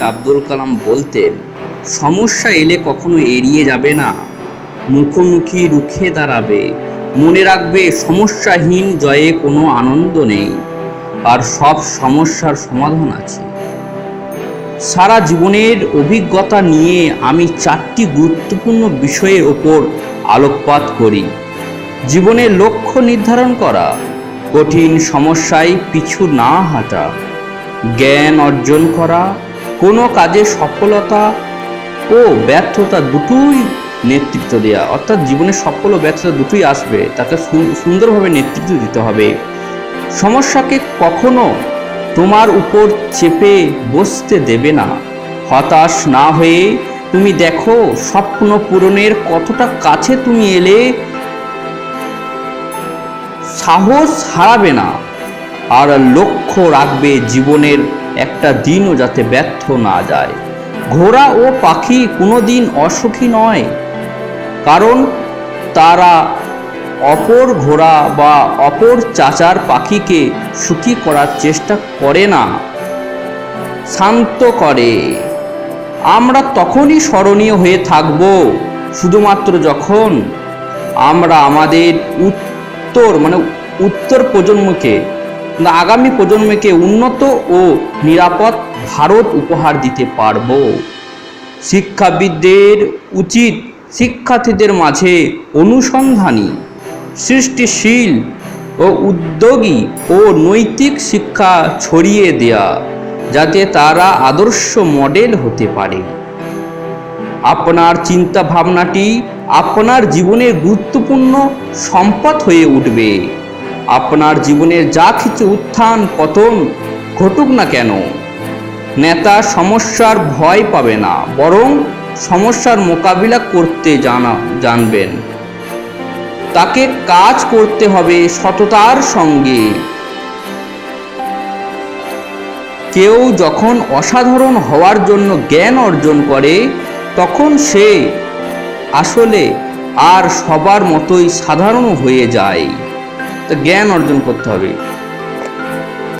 আব্দুল কালাম বলতেন, সমস্যা এলে কখনো এড়িয়ে যাবে না। মুখোমুখি রুখে দাঁড়াবে। মনে রাখবে, সমস্যাহীন জয়ে কোনো আনন্দ নেই। আর সব সমস্যার সমাধান আছে। সারা জীবনের অভিজ্ঞতা নিয়ে আমি চারটি গুরুত্বপূর্ণ বিষয়ের ওপর আলোকপাত করি। জীবনের লক্ষ্য নির্ধারণ করা, কঠিন সমস্যায় পিছু না হাঁটা, জ্ঞান অর্জন করা কোনো কাজে সফলতা ও ব্যর্থতা দুটোই নেতৃত্ব দেওয়া অর্থাৎ জীবনে সফল ও ব্যর্থতা দুটোই আসবে। তাকে সুন্দরভাবে নেতৃত্ব দিতে হবে। সমস্যাকে কখনো তোমার উপর চেপে বসতে দেবে না। হতাশ না হয়ে তুমি দেখো, স্বপ্ন পূরণের কতটা কাছে তুমি এলে সাহস হারাবে না। আর লক্ষ্য রাখবে জীবনের একটা দিনও যাতে ব্যর্থ না যায়। ঘোড়া ও পাখি কোনোদিন অসুখী নয়, কারণ তারা অপর ঘোড়া বা অপর চাচার পাখিকে সুখী করার চেষ্টা করে না, শান্ত করে। আমরা তখনই স্মরণীয় হয়ে থাকব, শুধুমাত্র যখন আমরা আমাদের উত্তর মানে উত্তর প্রজন্মকে আগামী প্রজন্মকে উন্নত ও নিরাপদ ভারত উপহার দিতে পারব। শিক্ষাবিদদের উচিত শিক্ষার্থীদের মাঝে অনুসন্ধানী, সৃষ্টিশীল ও উদ্যোগী ও নৈতিক শিক্ষা ছড়িয়ে দেয়া, যাতে তারা আদর্শ মডেল হতে পারে। আপনার চিন্তা ভাবনাটি আপনার জীবনের গুরুত্বপূর্ণ সম্পদ হয়ে উঠবে। আপনার জীবনের যা কিছু উত্থান, পতন ঘটুক না কেন, নেতা সমস্যার ভয় পাবে না, বরং সমস্যার মোকাবিলা করতে জানা, জানবেন। তাকে কাজ করতে হবে সততার সঙ্গে। কেউ যখন অসাধারণ হওয়ার জন্য জ্ঞান অর্জন করে, তখন সে আসলে আর সবার মতোই সাধারণ হয়ে যায়। তো জ্ঞান অর্জন করতে হবে।